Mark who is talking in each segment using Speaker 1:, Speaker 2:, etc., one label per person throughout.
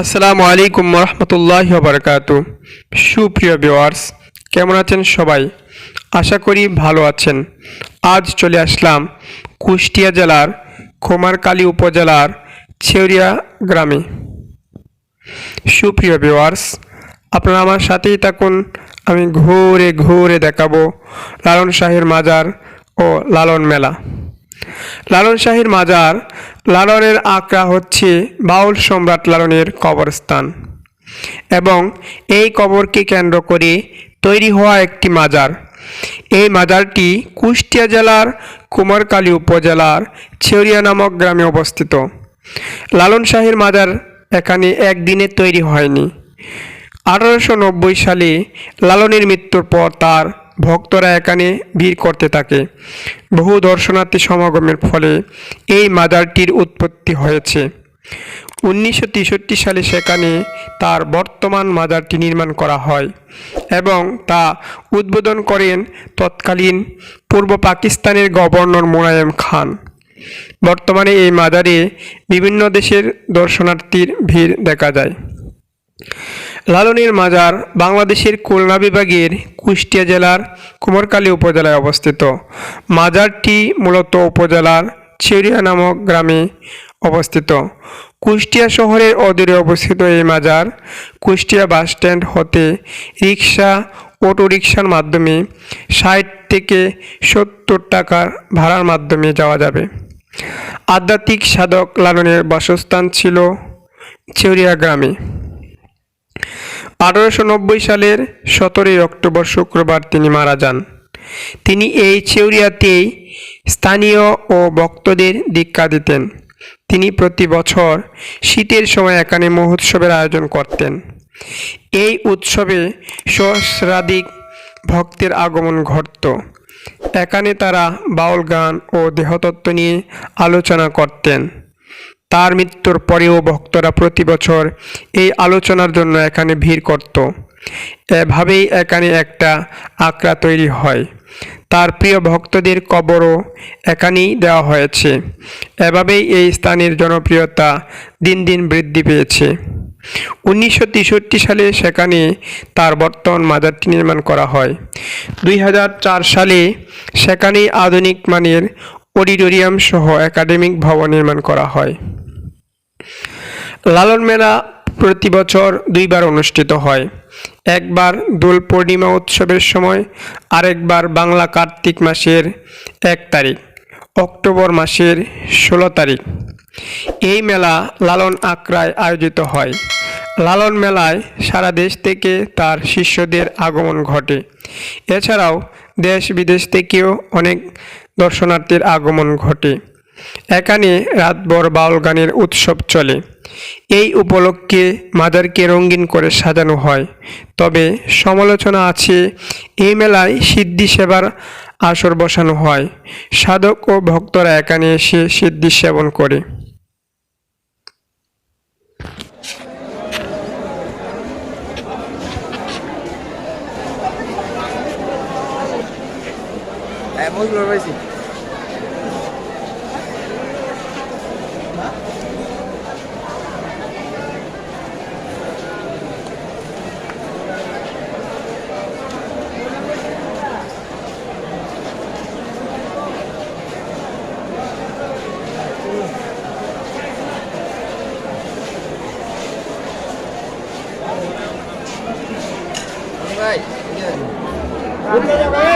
Speaker 1: আসসালামু আলাইকুম রহমতুল্লাহ বারকাত সুপ্রিয় ভিওয়ার্স কেমন আছেন সবাই? আশা করি ভালো আছেন। আজ চলে আসলাম কুষ্টিয়া জেলার কুমারকালী উপজেলার ছেউরিয়া গ্রামে। সুপ্রিয় ভিওয়ার্স আপনারা আমার সাথেই থাকুন। আমি ঘুরে ঘুরে দেখাবো লালন শাহের মাজার ও লালন মেলা। লালন শাহীর মাজার, লালনের আঁকড়া হচ্ছে বাউল সম্রাট লালনের কবরস্থান। এবং এই কবরকে কেন্দ্র করে তৈরি হওয়া একটি মাজার। এই মাজারটি কুষ্টিয়া জেলার কুমারকালী উপজেলার ছেউরিয়া নামক গ্রামে অবস্থিত। লালন শাহীর মাজার এখানে একদিনে তৈরি হয়নি। আঠারোশো নব্বই সালে লালনের মৃত্যুর পর তার ভক্তরা এখানে ভিড় করতে থাকে। বহু দর্শনার্থী সমাগমের ফলে এই মাজারটির উৎপত্তি হয়েছে। উনিশশো তেষট্টি সালে সেখানে তার বর্তমান মাজারটি নির্মাণ করা হয় এবং তা উদ্বোধন করেন তৎকালীন পূর্ব পাকিস্তানের গভর্নর মোনায়েম খান। বর্তমানে এই মাজারে বিভিন্ন দেশের দর্শনার্থীর ভিড় দেখা যায়। লালনের মাজার বাংলাদেশের খুলনা বিভাগের কুষ্টিয়া জেলার কুমারকালী উপজেলায় অবস্থিত। মাজারটি মূলত উপজেলার ছেড়িয়া নামক গ্রামে অবস্থিত। কুষ্টিয়া শহরের অদূরে অবস্থিত এই মাজার কুষ্টিয়া বাসস্ট্যান্ড হতে রিক্সা অটো রিক্সার মাধ্যমে ষাট থেকে সত্তর টাকার ভাড়ার মাধ্যমে যাওয়া যাবে। আধ্যাত্মিক সাধক লালনের বাসস্থান ছিল ছেউরিয়া গ্রামে। আঠারোশো নব্বই সালের সতেরোই অক্টোবর শুক্রবার তিনি মারা যান। তিনি এই চেউরিয়াতেই স্থানীয় ও ভক্তদের দীক্ষা দিতেন। তিনি প্রতি বছর শীতের সময় এখানে মহোৎসবের আয়োজন করতেন। এই উৎসবে সহস্রাধিক ভক্তের আগমন ঘটত। এখানে তারা বাউল গান ও দেহতত্ত্ব নিয়ে আলোচনা করতেন। তার মৃত্যুর পরেও ভক্তরা প্রতি বছর এই আলোচনার জন্য এখানে ভিড় করত। এভাবেই এখানে একটা আঁকড়া তৈরি হয়। তার প্রিয় ভক্তদের কবরও এখানেই দেওয়া হয়েছে। এভাবেই এই স্থানের জনপ্রিয়তা দিন দিন বৃদ্ধি পেয়েছে। উনিশশো তেষট্টি সালে সেখানে তার বর্তমান মাজারটি নির্মাণ করা হয়। দুই হাজার চার সালে সেখানেই আধুনিক মানের অডিটোরিয়াম সহ একাডেমিক ভবন নির্মাণ করা হয়। লালন মেলা প্রতি বছর দুইবার অনুষ্ঠিত হয়। একবার দোল পূর্ণিমা উৎসবের সময়, আরেকবার বাংলা কার্তিক মাসের এক তারিখ, অক্টোবর মাসের ষোলো তারিখ। এই মেলা লালন আক্রায় আয়োজিত হয়। লালন মেলায় সারা দেশ থেকে তার শিষ্যদের আগমন ঘটে। এছাড়াও দেশ বিদেশ থেকেও অনেক দর্শনার্থীর আগমন ঘটে। এখানে রাতভর বাউল গানের উৎসব চলে। এই উপলক্ষে মাজারকে রঙিন করে সাজানো হয়। তবে সমালোচনা আছে, এই মেলায় সিদ্ধি সেবার আসর বসানো হয়। সাধক ও ভক্তরা এখানে এসে সিদ্ধি সেবন করে।
Speaker 2: Hemos lo reci. Right. Yeah.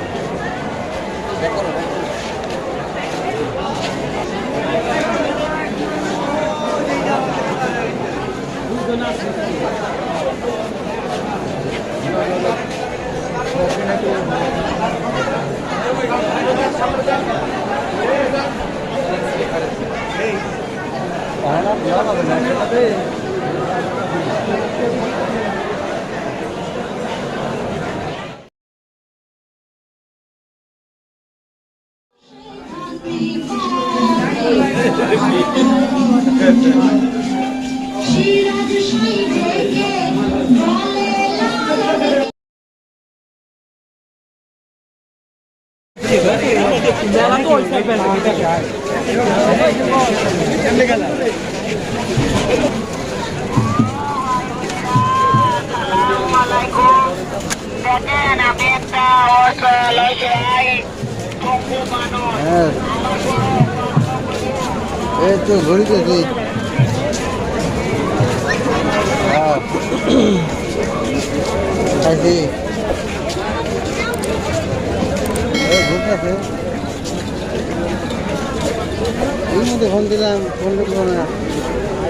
Speaker 2: Jangan you jangan kau.
Speaker 3: হ্যাঁ। এই তো ঘুরিতেছি হ্যাঁ। খাইছি এই ঘুরতেছে। এই মধ্যে ফোন দিলাম, ফোন করব না।